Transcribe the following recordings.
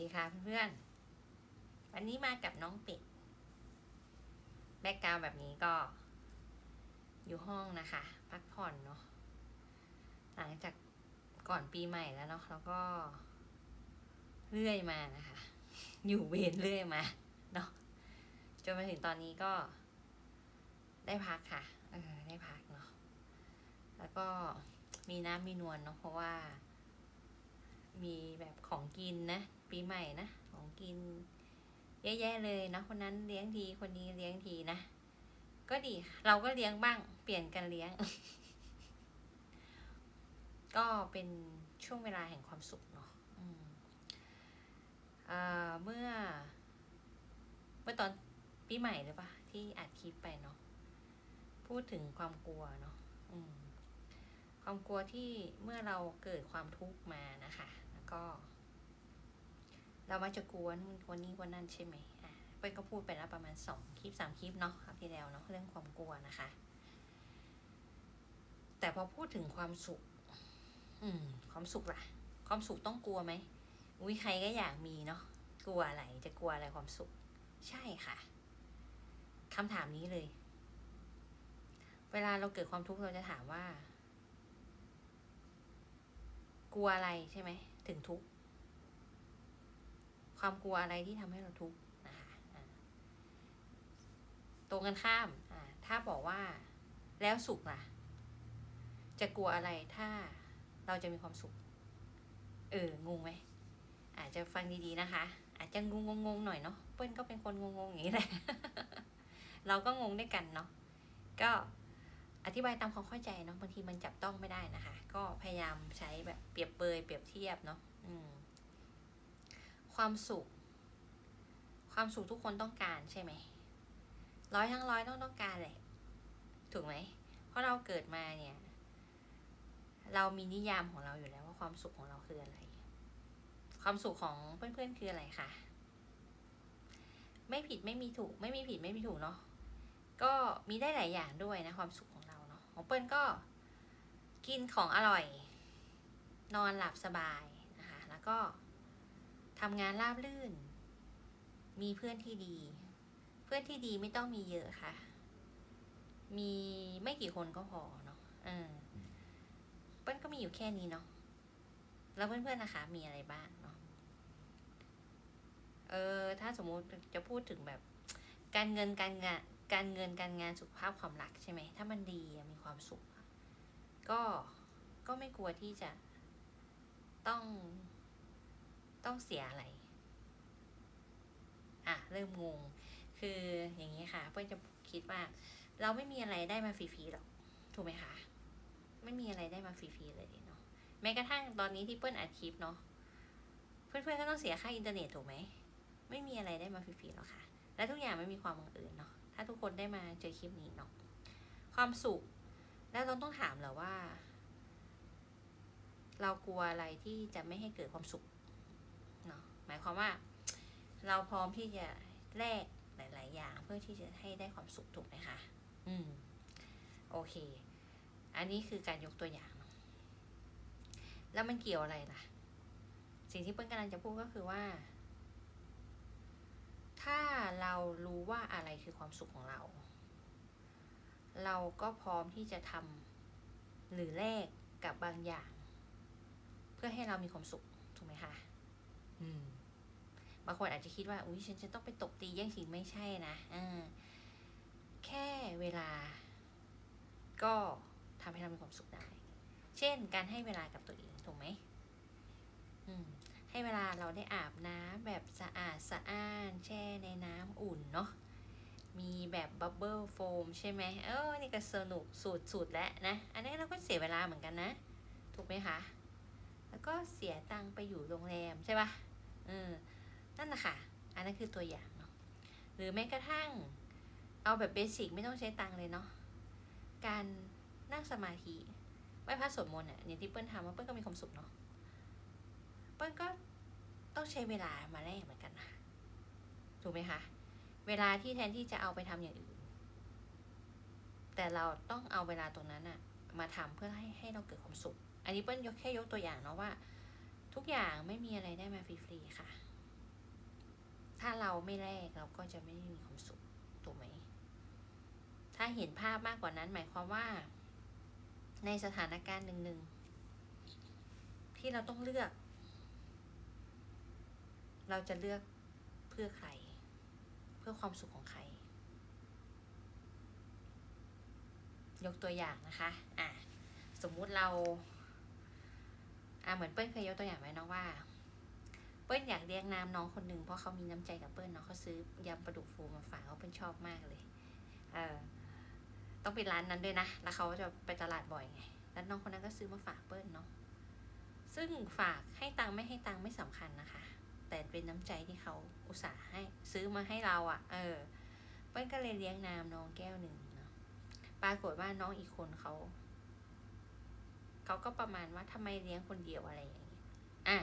ดีค่ะเพื่อนๆ วันนี้มากับน้องเป็ด แบ็กกราวแบบนี้ก็ อยู่ห้องนะคะ พักผ่อนเนาะ หลังจากก่อนปีใหม่แล้วเนาะ แล้วก็ เรื่อยมานะคะ อยู่เวรเรื่อยมา เนาะ จนมาถึงตอนนี้ก็ ได้พักค่ะ เออ ได้พักเนาะ แล้วก็มีน้ำมีนวลเนาะ เพราะว่ามีแบบของกินนะ ปีใหม่นะของกินเยอะแยะเลยนะคนนั้นเลี้ยงทีคนนี้เลี้ยงทีนะก็ดีเราก็เลี้ยงบ้าง เปลี่ยนกันเลี้ยง ก็เป็นช่วงเวลาแห่งความสุขเนาะเมื่อ เมื่อตอนปีใหม่หรือปะที่อัดคลิปไปเนาะพูดถึงความกลัวเนาะความกลัวที่เมื่อเราเกิดความทุกข์มานะคะ แล้วก็ เรามักจะกลัวนู่นกลัวนี้กลัวนั่นใช่ไหมอะเป้ยก็พูดไปแล้วประมาณสองคลิปสามคลิปเนาะครับที่แล้วเนาะเรื่องความกลัวนะคะ แต่พอพูดถึงความสุข อืม ความสุขล่ะ ความสุขต้องกลัวไหมอุ้ยใครก็อยากมีเนาะกลัวอะไรจะกลัวอะไรความสุข ใช่ค่ะคำถามนี้เลย เวลาเราเกิดความทุกข์เราจะถามว่า กลัวอะไรใช่ไหม ถึงทุกข์ ความกลัวอะไรที่ทำให้เราทุกข์นะคะตรงกันข้ามถ้าบอกว่าแล้วสุขล่ะ จะกลัวอะไรถ้าเราจะมีความสุข เอองงไหมอาจจะฟังดีๆนะคะ อาจจะงงงๆหน่อยเนาะเปิ้ลก็เป็นคนงงๆอย่างนี้แหละเราก็งงด้วยกันเนาะก็อธิบายตามความเข้าใจเนาะบางทีมันจับต้องไม่ได้นะคะ ก็พยายามใช้แบบเปรียบเปยเปรียบเทียบเนาะอืม ความสุข ความสุขทุกคนต้องการใช่ไหมร้อยทั้งร้อยต้องต้องการแหละ ถูกไหม เพราะเราเกิดมาเนี่ย เรามีนิยามของเราอยู่แล้วว่าความสุขของเราคืออะไร ความสุขของเพื่อนๆคืออะไรคะไม่ผิดไม่มีถูก ไม่มีผิดไม่มีถูกเนาะก็มีได้หลายอย่างด้วยนะความสุขของเราเนาะของเปิ้ลก็กินของอร่อย นอนหลับสบายนะคะแล้วก็ ทำงานราบรื่น มีเพื่อนที่ดี เพื่อนที่ดีไม่ต้องมีเยอะค่ะ มีไม่กี่คนก็พอเนาะเออเปิ้ลก็มีอยู่แค่นี้เนาะแล้วเพื่อนๆนะคะ มีอะไรบ้างเนาะเออถ้าสมมุติจะพูดถึงแบบ การเงินการงานการเงินการงานสุขภาพความรักใช่ไหมถ้ามันดีอะมีความสุขอะก็ก็ไม่กลัวที่จะต้อง ต้องเสียอะไร อะ เริ่มงง คืออย่างนี้ค่ะ เพื่อนจะคิดว่า เราไม่มีอะไรได้มาฟรีๆหรอก ถูกไหมคะ ไม่มีอะไรได้มาฟรีๆเลยเนาะ แม้กระทั่งตอนนี้ที่เปิ้ลอัดคลิปเนาะ เพื่อนๆก็ต้องเสียค่าอินเทอร์เน็ตถูกไหม ไม่มีอะไรได้มาฟรีๆหรอกค่ะ และทุกอย่างไม่มีความบังเอิญเนาะ ถ้าทุกคนได้มาเจอคลิปนี้เนาะ ความสุข แล้วเราต้องถามเหรอว่า เรากลัวอะไรที่จะไม่ให้เกิดความสุข มายความว่า เราพร้อมที่จะแลกหลาย ๆ อย่าง เพื่อที่จะให้ได้ความสุขถูกไหมคะ อืม โอเค อันนี้คือการยกตัวอย่างเนาะแล้วมันเกี่ยวอะไรล่ะ สิ่งที่เปิ้ลกำลังจะพูดก็คือว่า ถ้าเรารู้ว่าอะไรคือความสุขของเรา เราก็พร้อมที่จะทำหรือแลกกับบางอย่าง เพื่อให้เรามีความสุขถูกไหมคะ อืมบางคนอาจจะคิดว่า อุ้ยฉันจะต้องไปตบตีแย่งชิงไม่ใช่นะอ่าแค่เวลา ก็ทำให้เรามีความสุขได้ เช่น การให้เวลากับตัวเองถูกไหมอืมให้เวลาเราได้อาบน้ำแบบสะอาดสะอ้านแช่ในน้ำอุ่นเนาะมีแบบบับเบิลโฟมใช่ไหมเออนี่ก็สนุกสุดๆแล้วนะ อันนี้เราก็เสียเวลาเหมือนกันนะ ถูกไหมคะ แล้วก็เสียตังค์ไปอยู่โรงแรมใช่ปะเออ นั่นแหละค่ะอันนั้นคือตัวอย่างเนาะหรือแม้กระทั่งเอาแบบเบสิกไม่ต้องใช้ตังเลยเนาะการนั่งสมาธิไหว้พระสวดมนต์อะเนี่ยที่เปิ้ลทำว่าเปิ้ลก็มีความสุขเนาะเปิ้ลก็ต้องใช้เวลามาแลกเหมือนกันนะถูกไหมคะเวลาที่แทนที่จะเอาไปทำอย่างอื่น แต่เราต้องเอาเวลาตรงนั้นอะมาทำเพื่อให้ให้เราเกิดความสุข อันนี้เปิ้ลยกแค่ยกตัวอย่างเนาะว่า ทุกอย่างไม่มีอะไรได้มาฟรีๆค่ะ ถ้าเราไม่แลกเราก็จะไม่มีความสุขถูกไหม ถ้าเห็นภาพมากกว่านั้น หมายความว่า ในสถานการณ์หนึ่งๆที่เราต้องเลือก เราจะเลือกเพื่อใคร เพื่อความสุขของใคร ยกตัวอย่างนะคะ อะ สมมุติเรา อะเหมือนเปิ้ลเคยยกตัวอย่างไว้นะว่า ปิ้ลอยากเลี้ยงน้ำน้องคนหนึ่งเพราะเขามีน้ำใจกับเปิ้ลเนาะเขาซื้อยำปลาดุกฟูมาฝากเขาเปิ้ลชอบมากเลย เออต้องเป็นร้านนั้นด้วยนะ แล้วเขาจะไปตลาดบ่อยไง แล้วน้องคนนั้นก็ซื้อมาฝากเปิ้ลเนาะ ซึ่งฝากให้ตังค์ไม่ให้ตังค์ไม่สำคัญนะคะ แต่เป็นน้ำใจที่เขาอุตส่าห์ให้ซื้อมาให้เราอะ่ะ เออ เปิ้ลก็เลยเลี้ยงน้ำน้องแก้วหนึ่งเนาะ ปรากฏว่าน้องอีกคนเขาเขาก็ประมาณว่าทำไมเลี้ยงคนเดียวอะไรอย่างเงี้ย อะ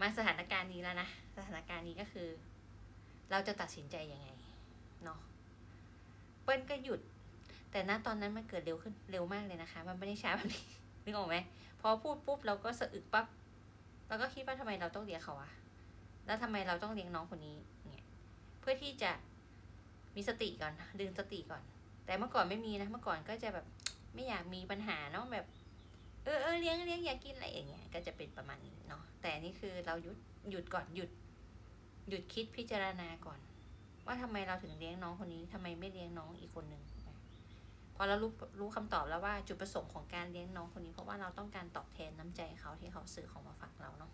มาสถานการณ์นี้แล้วนะ สถานการณ์นี้ก็คือ เราจะตัดสินใจยังไงเนาะเปิ้ลก็หยุด แต่ณตอนนั้นมันเกิดเร็วขึ้นเร็วมากเลยนะคะ มันไม่ได้ช้าแบบนี้นึกออกไหมพอพูดปุ๊บเราก็สะอึกปั๊บเราก็คิดว่าทำไมเราต้องเลี้ยงเขาอะแล้วทำไมเราต้องเลี้ยงน้องคนนี้เนี่ยเพื่อที่จะมีสติก่อนดึงสติก่อน แต่เมื่อก่อนไม่มีนะเมื่อก่อนก็จะแบบไม่อยากมีปัญหาเนาะแบบ เออเออเลี้ยงเลี้ยงอยากกินอะไรอย่างเงี้ยก็จะเป็นประมาณนี้เนาะ แต่นี่คือเราหยุดหยุดก่อนหยุด หยุดคิดพิจารณาก่อน ว่าทำไมเราถึงเลี้ยงน้องคนนี้ทำไมไม่เลี้ยงน้องอีกคนหนึ่งพอเรารู้รู้คำตอบแล้วว่าจุดประสงค์ของการเลี้ยงน้องคนนี้เพราะว่าเราต้องการตอบแทนน้ำใจเขาที่เขาซื้อของมาฝากเราเนาะ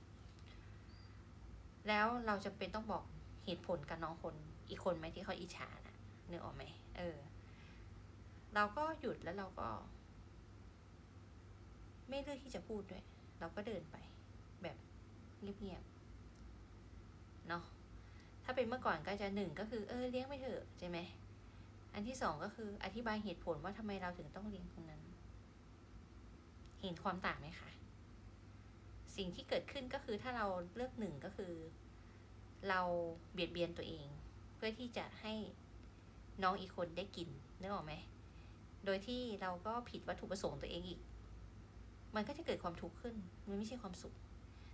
แล้วเราจะเป็นต้องบอกเหตุผลกับน้องคนอีกคนไหมที่เขาอิจฉานะเนึกอออกไหมเออ เราก็หยุดแล้วเราก็ ไม่เลือกที่จะพูดด้วย เราก็เดินไป เงียบๆเนาะถ้าเป็นเมื่อก่อนก็จะหนึ่งก็คือเออเลี้ยงไปเถอะใช่ไหมอันที่สองก็คืออธิบายเหตุผลว่าทำไมเราถึงต้องเลี้ยงคนนั้น เห็นความต่างไหมคะสิ่งที่เกิดขึ้นก็คือถ้าเราเลือกหนึ่งก็คือ เราเบียดเบียนตัวเอง เพื่อที่จะให้น้องอีกคนได้กินนึกออกไหมโดยที่เราก็ผิดวัตถุประสงค์ตัวเองอีก มันก็จะเกิดความทุกข์ขึ้น มันไม่ใช่ความสุข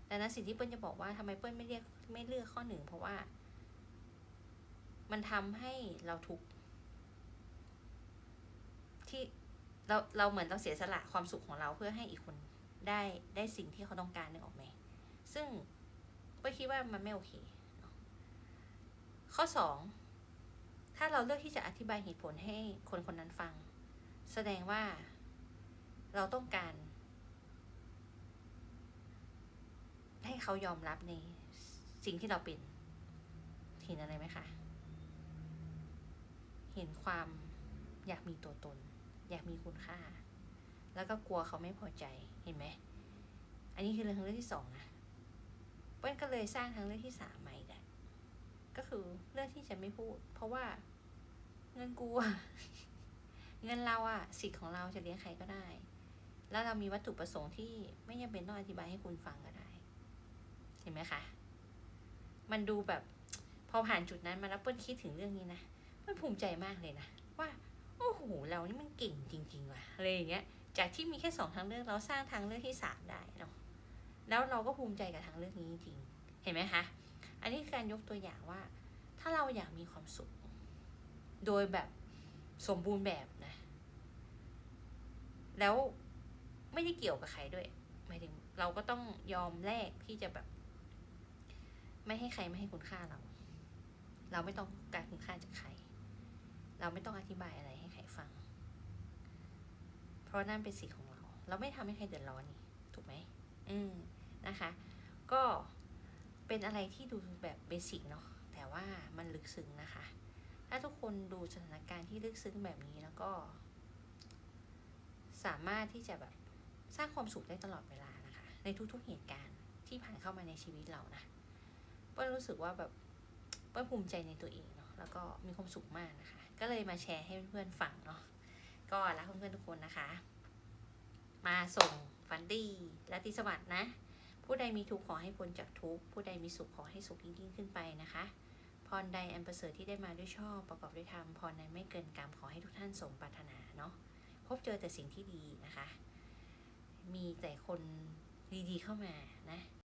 ดังนั้นสิ่งที่เปิ้ลจะบอกว่าทำไมเปิ้ลไม่เรียกไม่เลือกข้อหนึ่งเพราะว่า มันทำให้เราทุกที่เราเราเหมือนเราเสียสละความสุขของเราเพื่อให้อีกคนได้ได้สิ่งที่เขาต้องการนึกออกไหมซึ่งเปิ้ลคิดว่ามันไม่โอเค ข้อสองถ้าเราเลือกที่จะอธิบายเหตุผลให้คนคนนั้นฟัง แสดงว่าเราต้องการ ให้เขายอมรับในสิ่งที่เราเป็น เห็นอะไรไหมคะ เห็นความอยากมีตัวตน อยากมีคุณค่า แล้วก็กลัวเขาไม่พอใจเห็นไหม อันนี้คือเรื่องทางเรื่องที่สองนะเปิ้ลก็เลยสร้างทางเรื่องที่สามใหม่แหละก็คือเรื่องที่จะไม่พูด เพราะว่าเงินกูอะเงินเราอะสิทธิ์ของเราจะเลี้ยงใครก็ได้ แล้วเรามีวัตถุประสงค์ที่ไม่จำเป็นต้องอธิบายให้คุณฟังก็ได้ เห็นไหมคะ มันดูแบบพอผ่านจุดนั้นมาแล้วเปิ้ลคิดถึงเรื่องนี้นะเปิ้ลภูมิใจมากเลยนะว่าโอ้โหเรานี่มันเก่งจริง ๆ ว่ะอะไรอย่างเงี้ย จากที่มีแค่สองทางเลือกเราสร้างทางเลือกที่สามได้เนาะแล้วเราก็ภูมิใจกับทางเลือกนี้จริงเห็นไหมคะ อันนี้คือการยกตัวอย่างว่า ถ้าเราอยากมีความสุข โดยแบบสมบูรณ์แบบนะ แล้วไม่ได้เกี่ยวกับใครด้วยหมายถึงเราก็ต้องยอมแลกที่จะแบบ ไม่ให้ใครไม่ให้คุณค่าเรา เราไม่ต้องการคุณค่าจากใคร เราไม่ต้องอธิบายอะไรให้ใครฟัง เพราะนั่นเป็นสิทธิ์ของเรา เราไม่ทำให้ใครเดือดร้อนนี่ถูกไหมอืมนะคะ ก็เป็นอะไรที่ดูแบบเบสิกเนาะแต่ว่ามันลึกซึ้งนะคะ ถ้าทุกคนดูสถานการณ์ที่ลึกซึ้งแบบนี้แล้วก็ สามารถที่จะแบบสร้างความสุขได้ตลอดเวลานะคะ ในทุกๆเหตุการณ์ที่ผ่านเข้ามาในชีวิตเรานะ เปิ้ลรู้สึกว่าแบบเปิ้ลภูมิใจในตัวเองเนาะแล้วก็มีความสุขมากนะคะ ก็เลยมาแชร์ให้เพื่อนๆฟังเนาะก็รักเพื่อนๆทุกคนนะคะ มาส่งฝันดีและติสวัสดนะ ผู้ใดมีทุกข์ขอให้พ้นจากทุกข์ผู้ใดมีสุขขอให้สุขยิ่งๆขึ้นไปนะคะพรใดอันประเสริฐที่ได้มาด้วยชอบประกอบด้วยธรรมพรนั้นไม่เกินกรรมขอให้ทุกท่านสมปรารถนาเนาะพบเจอแต่สิ่งที่ดีนะคะ มีแต่คนดีๆเข้ามานะ